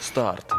Старт.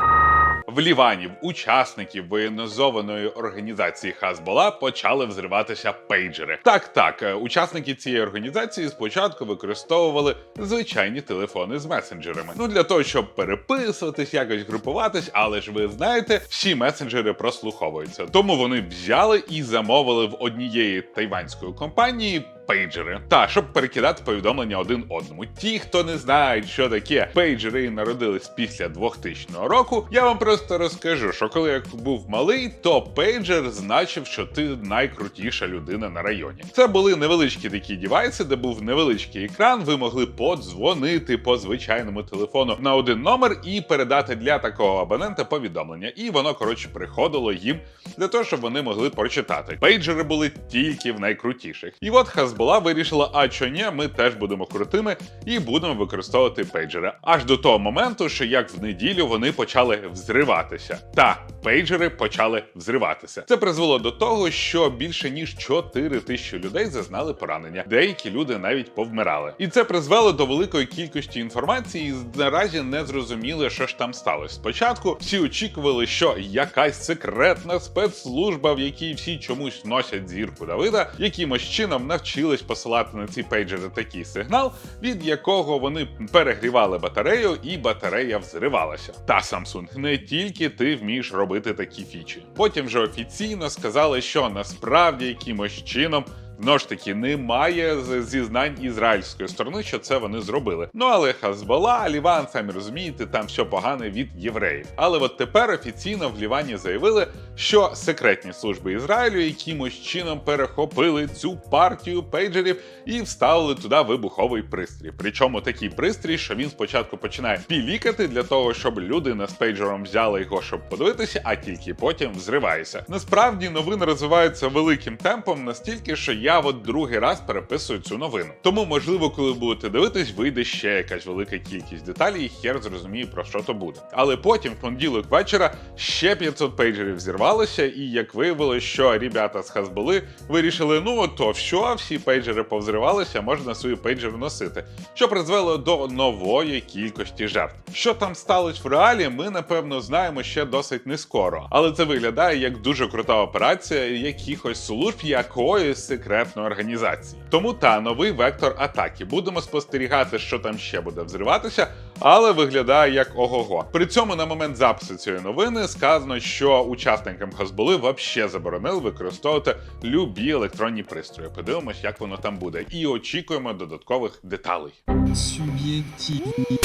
В Лівані в учасників воєнізованої організації Хазбола почали взриватися пейджери. Так, так, е, учасники цієї організації спочатку використовували звичайні телефони з месенджерами. Ну для того, щоб переписуватись, якось групуватись, але ж ви знаєте, всі месенджери прослуховуються. Тому вони взяли і замовили в однієї тайванської компанії. Пейджери та щоб перекидати повідомлення один одному. Ті, хто не знають, що таке пейджери і народились після 2000 року, я вам просто розкажу, що коли я був малий, то пейджер значив, що ти найкрутіша людина на районі. Це були невеличкі такі дівайси, де був невеличкий екран. Ви могли подзвонити по звичайному телефону на один номер і передати для такого абонента повідомлення. І воно коротше приходило їм для того, щоб вони могли прочитати. Пейджери були тільки в найкрутіших. І от Хазбола вирішила, а що ні, ми теж будемо крутими і будемо використовувати пейджери. Аж до того моменту, що як в неділю вони почали взриватися. Та пейджери почали взриватися. Це призвело до того, що більше ніж 4 тисячі людей зазнали поранення. Деякі люди навіть повмирали. І це призвело до великої кількості інформації. і Наразі не зрозуміли, що ж там сталося. Спочатку всі очікували, що якась секретна спецслужба, в якій всі чомусь носять зірку Давида, якимось чином навчились посилати на ці пейджери такий сигнал, від якого вони перегрівали батарею, і батарея взривалася. Та Samsung, не тільки ти вмієш робити такі фічі. Потім вже офіційно сказали, що насправді якимось чином. Знову ж таки, немає зізнань ізраїльської сторони, що це вони зробили. Ну але Хазбола, Ліван, самі розумієте, там все погане від євреїв. Але от тепер офіційно в Лівані заявили, що секретні служби Ізраїлю якимось чином перехопили цю партію пейджерів і вставили туди вибуховий пристрій. Причому такий пристрій, що він спочатку починає пілікати для того, щоб людина з пейджером взяла його, щоб подивитися, а тільки потім взривається. Насправді новини розвиваються великим темпом настільки, що я от другий раз переписую цю новину. Тому, можливо, коли будете дивитись, вийде ще якась велика кількість деталей, і хер зрозуміє про що то буде. Але потім, в понеділок вечора, ще 500 пейджерів зірвалося, і як виявилось, що ребята з Хазболи вирішили, ну то що, всі пейджери повзривалися, можна свої пейджери носити, що призвело до нової кількості жертв. Що там сталося в реалі, ми напевно знаємо ще досить не скоро, але це виглядає як дуже крута операція якихось служб якоїсь секретної організації. Тому та новий вектор атаки. Будемо спостерігати, що там ще буде взриватися, але виглядає як ого-го. При цьому на момент запису цієї новини сказано, що учасникам Хазболи вообще заборонили використовувати любі електронні пристрої. Подивимось, як воно там буде, і очікуємо додаткових деталей. Субъективный.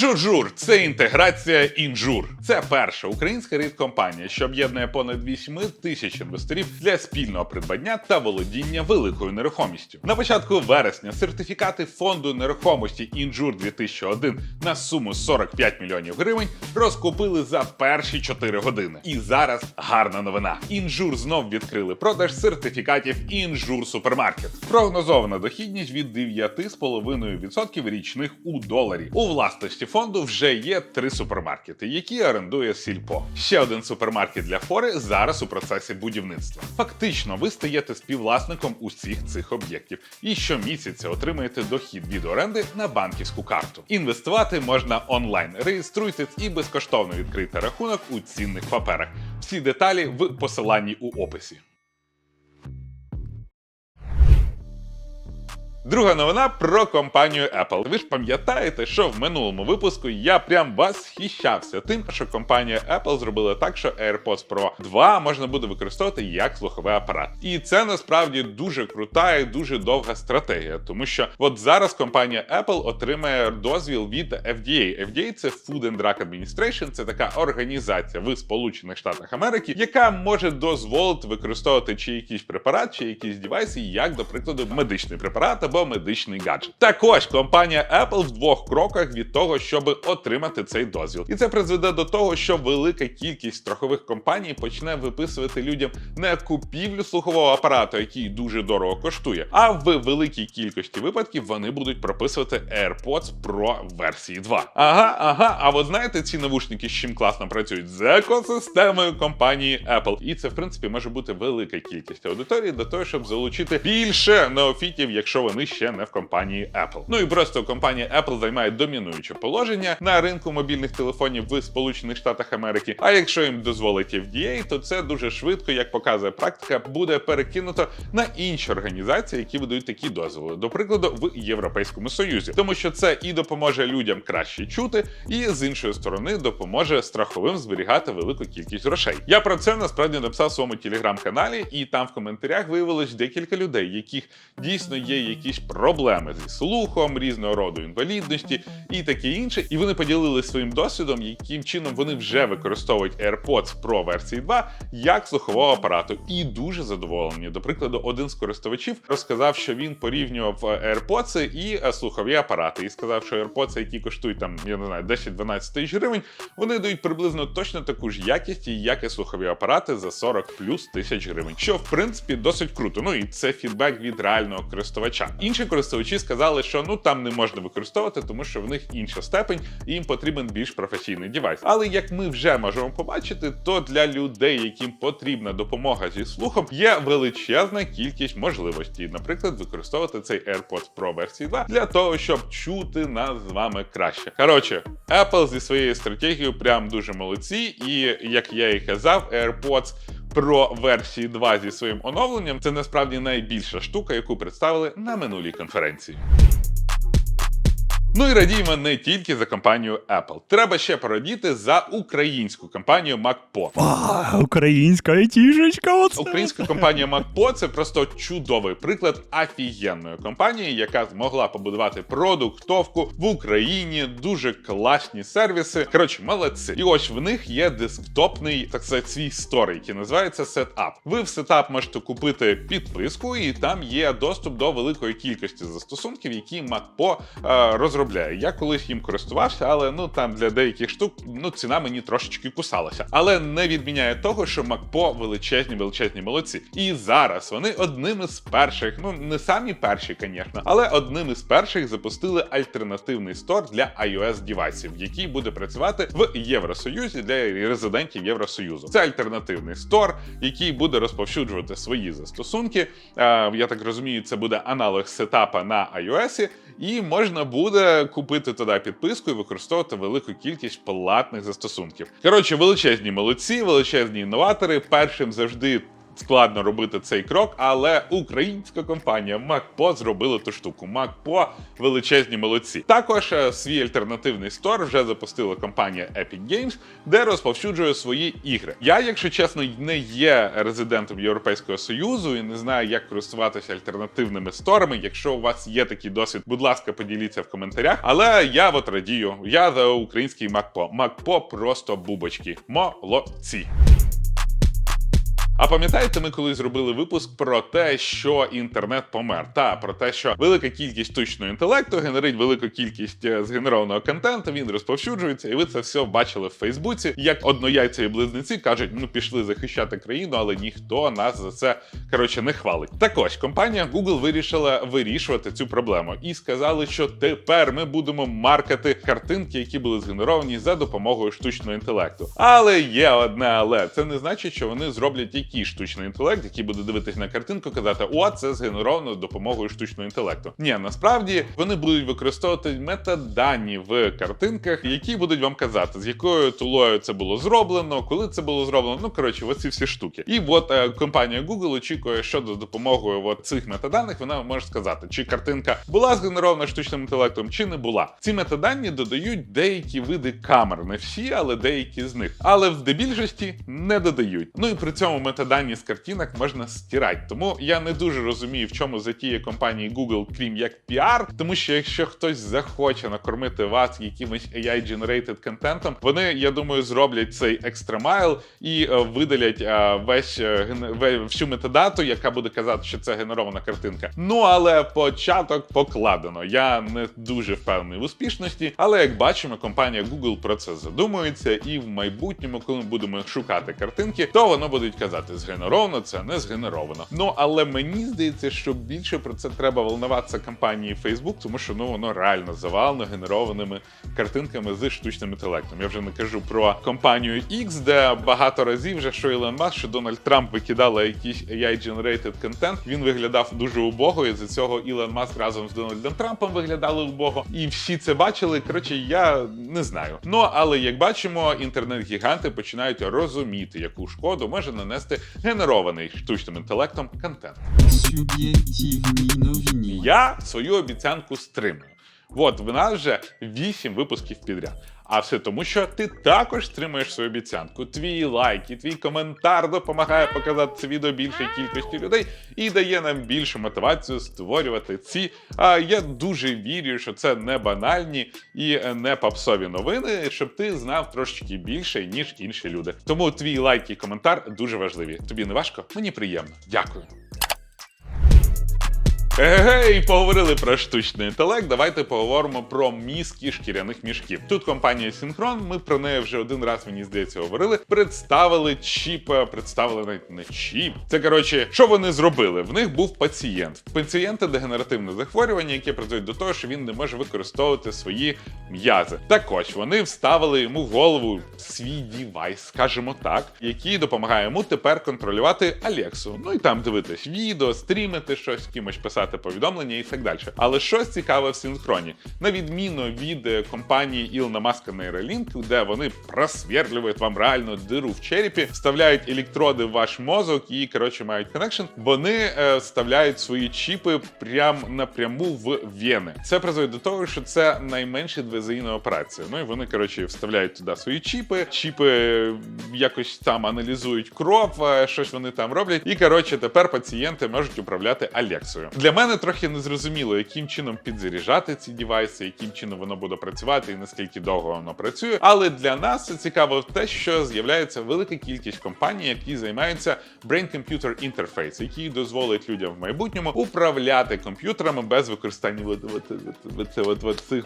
Журжур це інтеграція інжур. Це перша українська рейд-компанія, що об'єднує понад 8 тисяч інвесторів для спільного придбання та володіння великою нерухомістю. На початку вересня сертифікати фонду нерухомості інжур 2001 на суму 45 мільйонів гривень розкупили за перші 4 години. І зараз гарна новина. Інжур знов відкрили продаж сертифікатів інжур супермаркет. Прогнозована дохідність від 9,5% річних у доларі. У власності фонду вже є три супермаркети, які орендує Сільпо. Ще один супермаркет для фори зараз у процесі будівництва. Фактично, ви стаєте співвласником усіх цих об'єктів і щомісяця отримаєте дохід від оренди на банківську карту. Інвестувати можна онлайн. Реєструйтесь і безкоштовно відкрийте рахунок у цінних паперах. Всі деталі в посиланні у описі. Друга новина про компанію Apple. Ви ж пам'ятаєте, що в минулому випуску я прям восхищався тим, що компанія Apple зробила так, що AirPods Pro 2 можна буде використовувати як слуховий апарат. І це насправді дуже крута і дуже довга стратегія, тому що от зараз компанія Apple отримає дозвіл від FDA. FDA – це Food and Drug Administration, це така організація в Сполучених Штатах Америки, яка може дозволити використовувати чи якийсь препарат, чи якісь девайси, як, до прикладу, медичний препарат або медичний гаджет. Також компанія Apple в двох кроках від того, щоб отримати цей дозвіл. І це призведе до того, що велика кількість страхових компаній почне виписувати людям не купівлю слухового апарату, який дуже дорого коштує, а в великій кількості випадків вони будуть прописувати AirPods Pro версії 2. Ага, ага. А от знаєте, ці навушники з чим класно працюють з екосистемою компанії Apple. І це, в принципі, може бути велика кількість аудиторії для того, щоб залучити більше неофітів, якщо вони ще не в компанії Apple. Ну і просто компанія Apple займає домінуюче положення на ринку мобільних телефонів в Сполучених Штатах Америки. А якщо їм дозволить FDA, то це дуже швидко, як показує практика, буде перекинуто на інші організації, які видають такі дозволи, до прикладу, в Європейському Союзі, тому що це і допоможе людям краще чути, і з іншої сторони допоможе страховим зберігати велику кількість грошей. Я про це насправді написав в своєму телеграм-каналі, і там в коментарях виявилось декілька людей, яких дійсно є якісь проблеми зі слухом, різного роду інвалідності і таке інше. І вони поділилися своїм досвідом, яким чином вони вже використовують AirPods Pro версії 2 як слухового апарату, і дуже задоволені. До прикладу, один з користувачів розказав, що він порівнював AirPods і е, слухові апарати, і сказав, що AirPods, які коштують там, я не знаю, 10-12 тисяч гривень, вони дають приблизно точно таку ж якість, як і слухові апарати за 40 плюс тисяч гривень, що в принципі досить круто. Ну і це фідбек від реального користувача. Інші користувачі сказали, що ну там не можна використовувати, тому що в них інша степень, і їм потрібен більш професійний девайс. Але як ми вже можемо побачити, то для людей, яким потрібна допомога зі слухом, є величезна кількість можливостей, наприклад, використовувати цей AirPods Pro версії 2 для того, щоб чути нас з вами краще. Коротше, Apple зі своєю стратегією прям дуже молодці, і як я і казав, AirPods Pro версії 2 зі своїм оновленням це насправді найбільша штука, яку представили на минулій конференції. Ну і радіємо не тільки за компанію Apple. Треба ще порадіти за українську компанію MacPo. А, українська айтішечка, оце. Українська компанія MacPo – це просто чудовий приклад офігенної компанії, яка змогла побудувати продуктовку в Україні, дуже класні сервіси. Коротше, молодці. І ось в них є десктопний, так сказати, свій стор, який називається Setup. Ви в Setup можете купити підписку, і там є доступ до великої кількості застосунків, які MacPo е, розробляє. Я колись їм користувався, але ну там для деяких штук ну ціна мені трошечки кусалася. Але не відміняє того, що MacPo величезні, величезні молодці. І зараз вони одними з перших, ну не самі перші, звісно, але одним із перших запустили альтернативний стор для iOS девайсів, який буде працювати в Євросоюзі для резидентів Євросоюзу. Це альтернативний стор, який буде розповсюджувати свої застосунки. Е, я так розумію, це буде аналог сетапа на iOS, і можна буде купити туди підписку і використовувати велику кількість платних застосунків. Коротше, величезні молодці, величезні інноватори. Першим завжди. Складно робити цей крок, але українська компанія MacPo зробила ту штуку. MacPo величезні молодці. Також е, свій альтернативний стор вже запустила компанія Epic Games, де розповсюджує свої ігри. Я, якщо чесно, не є резидентом Європейського союзу і не знаю, як користуватися альтернативними сторами. Якщо у вас є такий досвід, будь ласка, поділіться в коментарях. Але я от радію. Я за український MacPo. MacPo просто бубочки. Молодці. А пам'ятаєте, ми колись зробили випуск про те, що інтернет помер, та про те, що велика кількість штучного інтелекту генерить велику кількість е, згенерованого контенту, він розповсюджується, і ви це все бачили в Фейсбуці. Як однояйцеві близнеці кажуть, ну пішли захищати країну, але ніхто нас за це коротше не хвалить. Так ось компанія Google вирішила вирішувати цю проблему і сказали, що тепер ми будемо маркати картинки, які були згенеровані за допомогою штучного інтелекту. Але є одне але це не значить, що вони зроблять який штучний інтелект, який буде дивитись на картинку, казати, о, це згенеровано допомогою штучного інтелекту. Ні, насправді вони будуть використовувати метадані в картинках, які будуть вам казати, з якою тулою це було зроблено, коли це було зроблено. Ну коротше, оці всі штуки. І от е, компанія Google очікує, що за допомогою от цих метаданих вона може сказати, чи картинка була згенерована штучним інтелектом, чи не була. Ці метадані додають деякі види камер, не всі, але деякі з них. Але в дебільшості не додають. Ну і при цьому метадані метадані з картинок можна стирати. Тому я не дуже розумію, в чому затія компанії Google, крім як піар. Тому що якщо хтось захоче накормити вас якимось AI-generated контентом, вони, я думаю, зроблять цей екстрамайл і е, видалять е, весь е, всю метадату, яка буде казати, що це генерована картинка. Ну але початок покладено. Я не дуже впевнений в успішності, але як бачимо, компанія Google про це задумується, і в майбутньому, коли ми будемо шукати картинки, то воно будуть казати згенеровано, це не згенеровано. Ну але мені здається, що більше про це треба волнуватися компанії Facebook, тому що ну воно реально завалено генерованими картинками з штучним інтелектом. Я вже не кажу про компанію X, де багато разів вже що Ілон Маск, що Дональд Трамп викидали якийсь AI-generated контент. Він виглядав дуже убого, і за цього Ілон Маск разом з Дональдом Трампом виглядали убого. І всі це бачили. Коротше, я не знаю. Ну але як бачимо, інтернет-гіганти починають розуміти, яку шкоду може нанести генерований штучним інтелектом контент. Суб'єктивні новини. Я свою обіцянку стримую. От в нас вже 8 випусків підряд. А все тому, що ти також стримуєш свою обіцянку. Твій лайк і твій коментар допомагає показати це відео більшій кількості людей і дає нам більшу мотивацію створювати ці. А я дуже вірю, що це не банальні і не попсові новини, щоб ти знав трошечки більше ніж інші люди. Тому твій лайк і коментар дуже важливі. Тобі не важко? Мені приємно. Дякую. Гей, поговорили про штучний інтелект. Давайте поговоримо про мізки шкіряних мішків. Тут компанія Synchron, ми про неї вже один раз, мені здається, говорили. Представили чіп, е, представили навіть не чіп. Це коротше, що вони зробили? В них був пацієнт. В пацієнта дегенеративне захворювання, яке призводить до того, що він не може використовувати свої м'язи. Так ось вони вставили йому в голову свій дівайс, скажімо так, який допомагає йому тепер контролювати Алексу. Ну і там дивитись відео, стрімити щось, кимось писати повідомлення і так далі. Але щось цікаве в синхроні, на відміну від е, компанії Ілона Маска Neuralink, де вони просверлюють вам реально диру в черепі, вставляють електроди в ваш мозок і коротше мають коннекшн. Вони е, вставляють свої чіпи прям напряму в вени. Це призводить до того, що це найменша інвазійна операція. Ну і вони коротше вставляють туди свої чіпи. Чіпи е, якось там аналізують кров, е, щось вони там роблять. І коротше, тепер пацієнти можуть управляти Алексою. Для мене трохи незрозуміло, яким чином підзаряджати ці девайси, яким чином воно буде працювати і наскільки довго воно працює. Але для нас це цікаво те, що з'являється велика кількість компаній, які займаються brain-computer interface, який дозволить людям в майбутньому управляти комп'ютерами без використання от, цих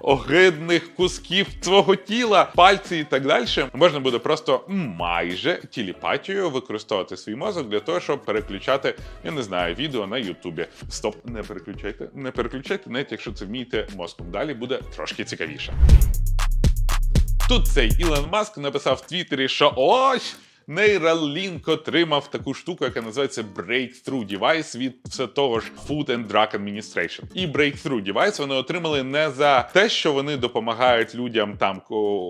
огидних кусків свого тіла, пальці і так далі. Можна буде просто майже телепатією використовувати свій мозок для того, щоб переключати, я не знаю, відео на Ютубі. Стоп, не переключайте, не переключайте, навіть якщо це вмієте мозком. Далі буде трошки цікавіше. Тут цей Ілон Маск написав в Твіттері, що ось. Neuralink отримав таку штуку, яка називається Breakthrough Device від все того ж Food and Drug Administration. І Breakthrough Device вони отримали не за те, що вони допомагають людям там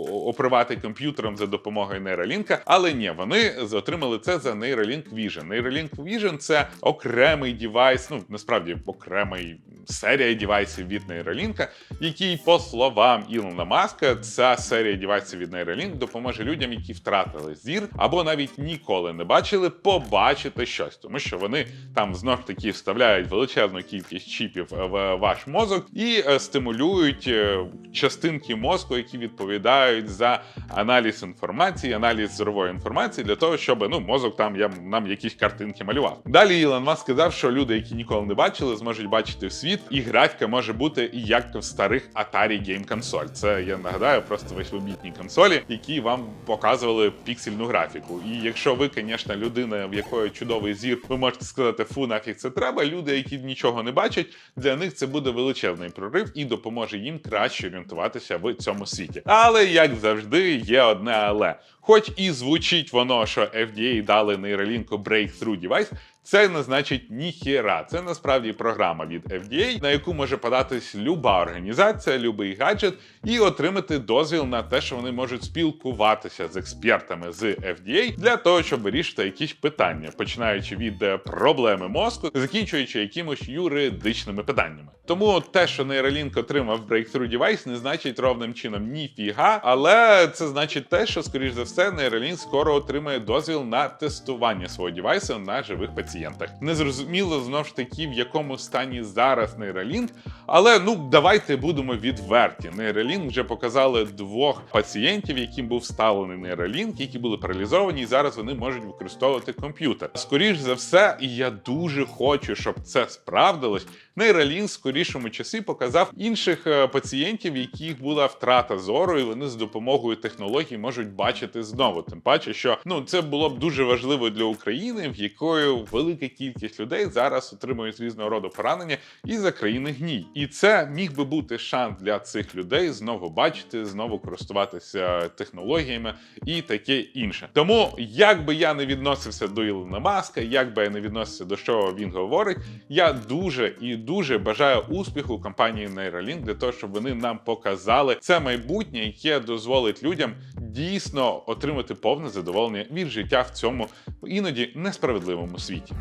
оперувати комп'ютером за допомогою Neuralink, але ні, вони отримали це за Neuralink Vision. Neuralink Vision – це окремий девайс, ну насправді окремий серія девайсів від Neuralink, який, по словам Ілона Маска, ця серія девайсів від Neuralink допоможе людям, які втратили зір або навіть ніколи не бачили, побачити щось, тому що вони там знов таки вставляють величезну кількість чіпів в ваш мозок і е, стимулюють е, частинки мозку, які відповідають за аналіз інформації, аналіз зорової інформації для того, щоб ну мозок там я нам якісь картинки малював. Далі Ілон Маск сказав, що люди, які ніколи не бачили, зможуть бачити світ, і графіка може бути як в старих Atari Game консоль. Це я нагадаю, просто восьмибітні консолі, які вам показували піксельну графіку. І якщо ви, звісно, людина, в якої чудовий зір, ви можете сказати, фу, нафіг це треба. Люди, які нічого не бачать, для них це буде величезний прорив і допоможе їм краще орієнтуватися в цьому світі. Але як завжди, є одне але. Хоч і звучить воно, що FDA дали Neuralink Breakthrough Device, це не значить ніхіра. Це насправді програма від FDA, на яку може податись люба організація, любий гаджет, і отримати дозвіл на те, що вони можуть спілкуватися з експертами з FDA для того, щоб вирішити якісь питання, починаючи від е, проблеми мозку, закінчуючи якимось юридичними питаннями. Тому те, що Neuralink отримав Breakthrough Device, не значить ровним чином ніфіга, але це значить те, що, скоріш за все, все, Neuralink скоро отримає дозвіл на тестування свого девайсу на живих пацієнтах. Незрозуміло знов ж таки, в якому стані зараз Neuralink, але ну давайте будемо відверті. Neuralink вже показали двох пацієнтів, яким був вставлений Neuralink, які були паралізовані, і зараз вони можуть використовувати комп'ютер. Скоріш за все, і я дуже хочу, щоб це справдилось. Neuralink в скорішому часі показав інших е, пацієнтів, яких була втрата зору, і вони з допомогою технологій можуть бачити знову. Тим паче, що ну це було б дуже важливо для України, в якої велика кількість людей зараз отримують різного роду поранення із за країни гній. І це міг би бути шанс для цих людей знову бачити, знову користуватися технологіями і таке інше. Тому як би я не відносився до Ілона Маска, як би я не відносився до що він говорить, я дуже і дуже бажаю успіху компанії Neuralink для того, щоб вони нам показали це майбутнє, яке дозволить людям дійсно отримати повне задоволення від життя в цьому іноді несправедливому світі.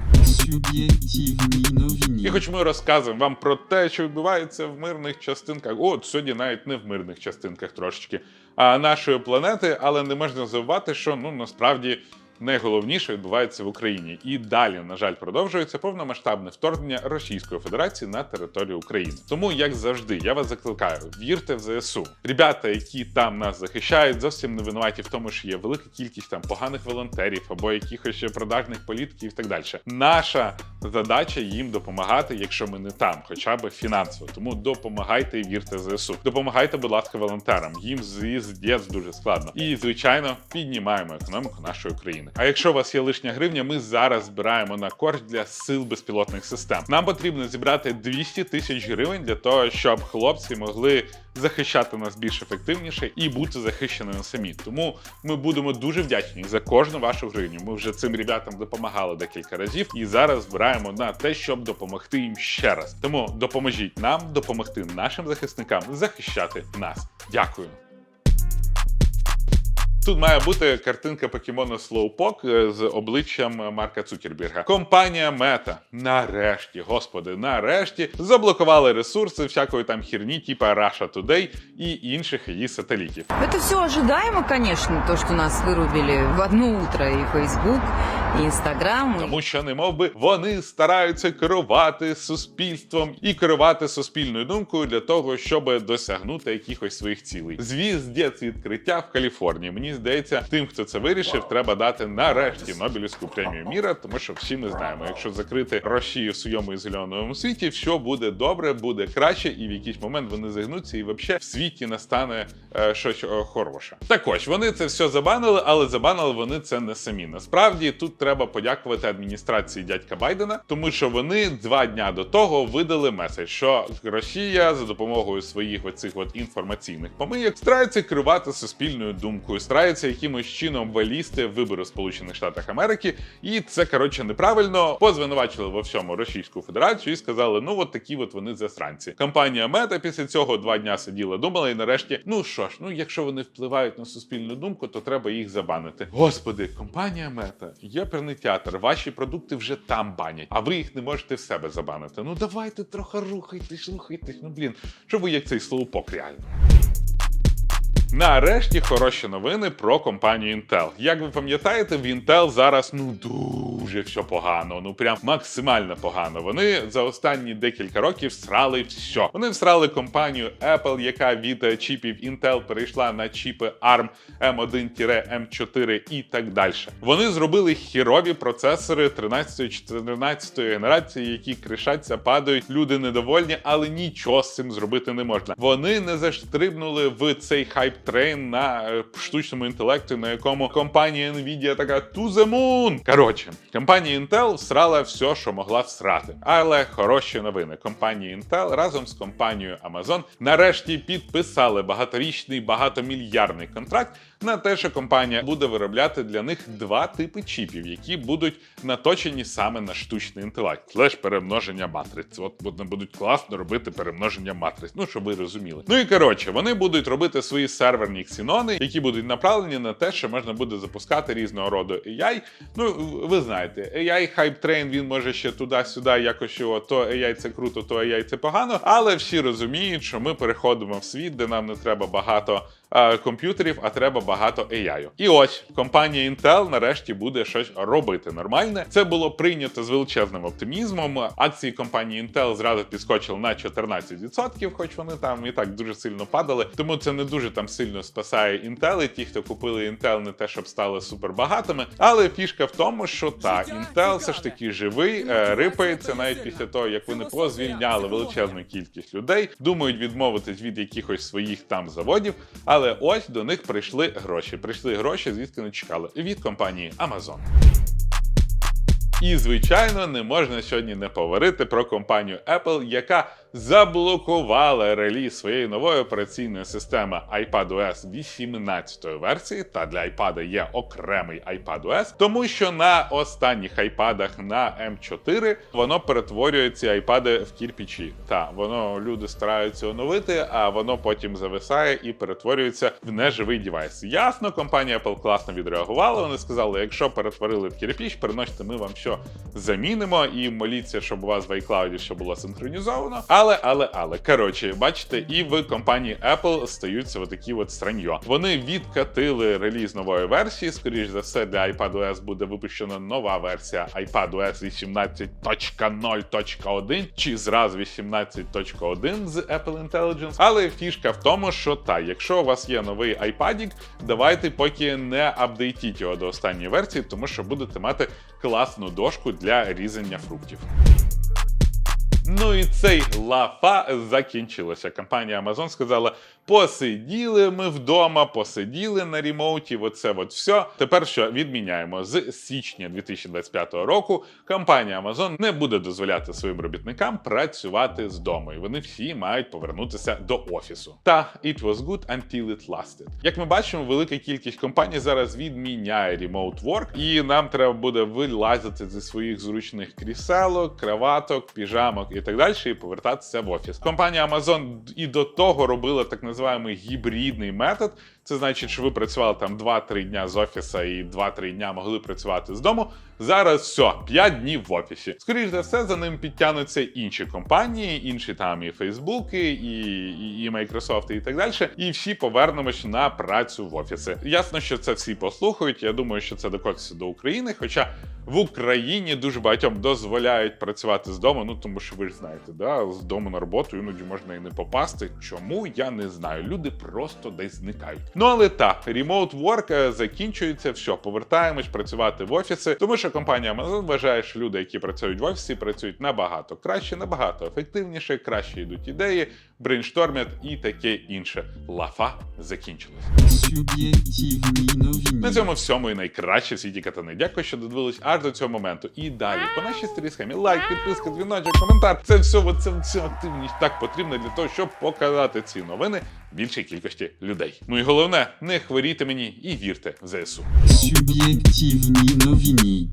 І хоч ми розказуємо вам про те, що відбувається в мирних частинках, от сьогодні навіть не в мирних частинках трошечки, а нашої планети, але не можна забувати, що ну насправді. Найголовніше відбувається в Україні, і далі, на жаль, продовжується повномасштабне вторгнення Російської Федерації на територію України. Тому, як завжди, я вас закликаю: вірте в ЗСУ. Ребята, які там нас захищають, зовсім не винуваті в тому, що є велика кількість там поганих волонтерів або якихось ще продажних політиків і так далі. Наша задача їм допомагати, якщо ми не там, хоча б фінансово. Тому допомагайте і вірте в ЗСУ. Допомагайте, будь ласка, волонтерам. Їм звіздець дуже складно. І звичайно, піднімаємо економіку нашої країни. А якщо у вас є лишня гривня, ми зараз збираємо на корч для сил безпілотних систем. Нам потрібно зібрати 200 тисяч гривень для того, щоб хлопці могли захищати нас більш ефективніше і бути захищеними самі. Тому ми будемо дуже вдячні за кожну вашу гривню. Ми вже цим ребятам допомагали декілька разів і зараз збираємо на те, щоб допомогти їм ще раз. Тому допоможіть нам допомогти нашим захисникам захищати нас. Дякую. Тут має бути картинка покемону Slowpoke е, з обличчям Марка Цукерберга. Компанія Мета нарешті, господи, нарешті заблокували ресурси всякої там херні, типа Russia Today і інших її сателітів. Это все ожидаемо, конечно, то, что нас вырубили в одно утро и Facebook, и Instagram. Тому що не мов би вони стараються керувати суспільством і керувати суспільною думкою для того, щоб досягнути якихось своїх цілей. Звіздець відкриття в Каліфорнії. Мені здається, тим, хто це вирішив, треба дати нарешті Нобелівську премію міра, тому що всі ми знаємо, якщо закрити Росію в своєму ізольованому світі, все буде добре, буде краще, і в якийсь момент вони загнуться, і взагалі в світі настане е, щось е, хороше. Так ось вони це все забанили, але забанили вони це не самі. Насправді тут треба подякувати адміністрації дядька Байдена, тому що вони два дня до того видали меседж, що Росія за допомогою своїх оцих от інформаційних помийок старається керувати суспільною думкою, старається якимось чином вилізти вибори в Сполучених Штатах Америки, і це коротше неправильно. Позвинувачили во всьому Російську Федерацію і сказали: ну от такі от вони засранці. Компанія Мета після цього два дня сиділа, думала, і нарешті, ну що ж, ну якщо вони впливають на суспільну думку, то треба їх забанити. Господи, компанія Мета, єперний театр, ваші продукти вже там банять, а ви їх не можете в себе забанити. Ну давайте трохи рухайтесь, рухайтесь. Ну блін, що ви як цей слоупок реально. Нарешті хороші новини про компанію Intel. Як ви пам'ятаєте, в Intel зараз ну дуже все погано, ну прям максимально погано. Вони за останні декілька років всрали все. Вони всрали компанію Apple, яка від е, чіпів Intel перейшла на чіпи ARM M1-M4 і так далі. Вони зробили хірові процесори 13-14 генерації, які кришаться, падають, люди недовольні, але нічого з цим зробити не можна. Вони не заштрибнули в цей хайп трейн на е, штучному інтелекті, на якому компанія Nvidia така to the moon. Коротше, компанія Intel всрала все, що могла всрати. Але хороші новини. Компанія Intel разом з компанією Amazon нарешті підписали багаторічний багатомільярдний контракт на те, що компанія буде виробляти для них два типи чіпів, які будуть наточені саме на штучний інтелект, слеш перемноження матриць. От вони будуть класно робити перемноження матриць. Ну щоб ви розуміли. Ну і коротше, вони будуть робити свої серверні ксінони, які будуть направлені на те, що можна буде запускати різного роду AI. Ну ви знаєте, AI Hype Train, він може ще туди-сюди, якось що то AI це круто, то AI це погано. Але всі розуміють, що ми переходимо в світ, де нам не треба багато е, комп'ютерів, а треба багато AI. І ось компанія Intel нарешті буде щось робити нормальне. Це було прийнято з величезним оптимізмом. Акції компанії Intel зразу підскочили на 14%, хоч вони там і так дуже сильно падали. Тому це не дуже там сильно спасає Intel. І ті, хто купили Intel, не те, щоб стали супербагатими. Але фішка в тому, що так, Intel все ж таки живий, е, рипається навіть після того, як вони позвільняли величезну кількість людей, думають відмовитись від якихось своїх там заводів. Але ось до них прийшли гроші. Прийшли гроші, звідки не чекали від компанії Amazon. І, звичайно, не можна сьогодні не поговорити про компанію Apple, яка заблокувала реліз своєї нової операційної системи iPadOS 18 версії. Та для iPad є окремий iPadOS, тому що на останніх iPadах на M4 воно перетворює ці iPad в кірпічі. Та воно люди стараються оновити, а воно потім зависає і перетворюється в неживий девайс. Ясно, компанія Apple класно відреагувала. Вони сказали, якщо перетворили в кірпіч, приносите, ми вам що замінимо і моліться, щоб у вас в iCloud все було синхронізовано. Але, але, але коротше, бачите, і в компанії Apple стаються отакі от страньо. Вони відкатили реліз нової версії. Скоріш за все, для iPadOS буде випущена нова версія iPadOS 18.0.1 чи зразу 18.1 з Apple Intelligence. Але фішка в тому, що та, якщо у вас є новий iPadік, давайте поки не апдейтіть його до останньої версії, тому що будете мати класну дошку для різання фруктів. Ну і цей лафа закінчилося. Компанія Amazon сказала: посиділи ми вдома, посиділи на ремоуті. Оце от все. Тепер що відміняємо з січня 2025 року. Компанія Amazon не буде дозволяти своїм робітникам працювати з дому, і вони всі мають повернутися до офісу. Та it was good until it lasted. Як ми бачимо, велика кількість компаній зараз відміняє remote work, і нам треба буде вилазити зі своїх зручних кріселок, краваток, піжамок і так далі, і повертатися в офіс. Компанія Amazon і до того робила так називаємий гибридный метод. Це значить, що ви працювали там 2-3 дня з офіса і 2-3 дня могли працювати з дому. Зараз все, 5 днів в офісі. Скоріше за все, за ним підтягнуться інші компанії, інші там і Фейсбуки, і, і, і Microsoft, і так далі. І всі повернемось на працю в офіси. Ясно, що це всі послухають. Я думаю, що це докотиться до України. Хоча в Україні дуже багатьом дозволяють працювати з дому. Ну тому що ви ж знаєте, да, з дому на роботу іноді можна і не попасти. Чому я не знаю. Люди просто десь зникають. Ну але так, ремоут е, закінчується, все, повертаємось працювати в офіси, тому що компанія Amazon вважає, що люди, які працюють в офісі, працюють набагато краще, набагато ефективніше, краще йдуть ідеї, брейнштормять і таке інше. Лафа закінчилась. На цьому всьому і найкраще в світі катани. Дякую, що додивились аж до цього моменту. І далі по нашій старій схемі лайк, підписка, дзвіночок, коментар. Це все, оце, це активність так потрібна для того, щоб показати ці новини більшій кількості людей. Ну і головне, не хворійте мені і вірте в ЗСУ. Суб'єктивні новини.